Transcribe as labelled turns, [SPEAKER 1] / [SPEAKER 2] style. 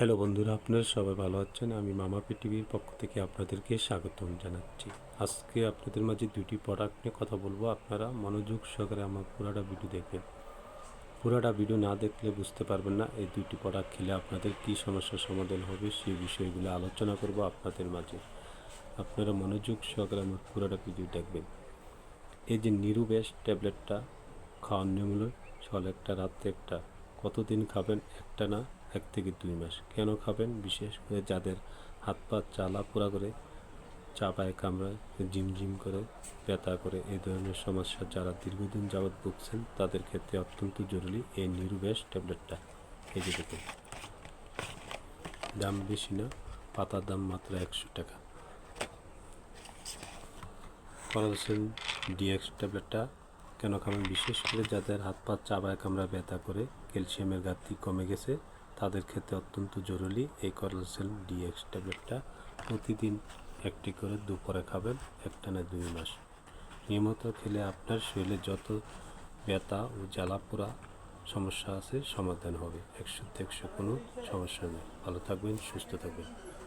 [SPEAKER 1] Hello বন্ধুরা, আপনারা সবাই ভালো আছেন? আমি মামা পৃথিবীর পক্ষ থেকে আপনাদেরকে স্বাগতম জানাচ্ছি। আজকে আপনাদের মাঝে দুটি প্রোডাক্ট নিয়ে কথা বলব। আপনারা মনোযোগ সহকারে আমার পুরাটা ভিডিও দেখবেন। পুরাটা ভিডিও না দেখলে বুঝতে পারবেন না এই দুটি প্রোডাক্ট খেলে আপনাদের কী সমস্যার সমাধান হবে, সেই বিষয়গুলো আলোচনা করব আপনাদের মাঝে। আপনারা মনোযোগ সহকারে আমার পুরাটা ভিডিও দেখবেন। এই যে নিরুবেশ ট্যাবলেটটা খাওয়ার নিয়ম হলো সকালে একটা, রাত্রে একটা কতদিন খাবেন? একটা না, এক থেকে দুই মাস। কেন খাবেন? বিশেষ করে যাদের হাত পা চালা পোড়া করে চাপায় কামড়ায় ঝিমঝিম করে, ব্যথা করে এই ধরনের সমস্যা যারা দীর্ঘদিন যাবৎ ভুগছেন, তাদের ক্ষেত্রে অত্যন্ত জরুরি এই নিরুবেশ ট্যাবলেটটা এই যে দেখুন। দাম বেশি না, পাতার দাম মাত্র একশো টাকা। করালসেন ডিএক্স ট্যাবলেটটা কেন খাবেন বিশেষ করে যাদের হাত পা চাবায় কামড়া ব্যথা করে, ক্যালসিয়ামের ঘাটতি কমে গেছে, তাদের ক্ষেত্রে অত্যন্ত জরুরি। এই করালসেন ডিএক্স ট্যাবলেটটা প্রতিদিন একটি করে দুপুরে খাবেন, একটানা দুই মাস। নিয়মিত খেলে আপনার শরীরে যত ব্যথা ও জ্বালা পোড়া সমস্যা আছে, সমাধান হবে। একশো একশো কোনো সমস্যা নেই। ভালো থাকবেন, সুস্থ থাকবেন।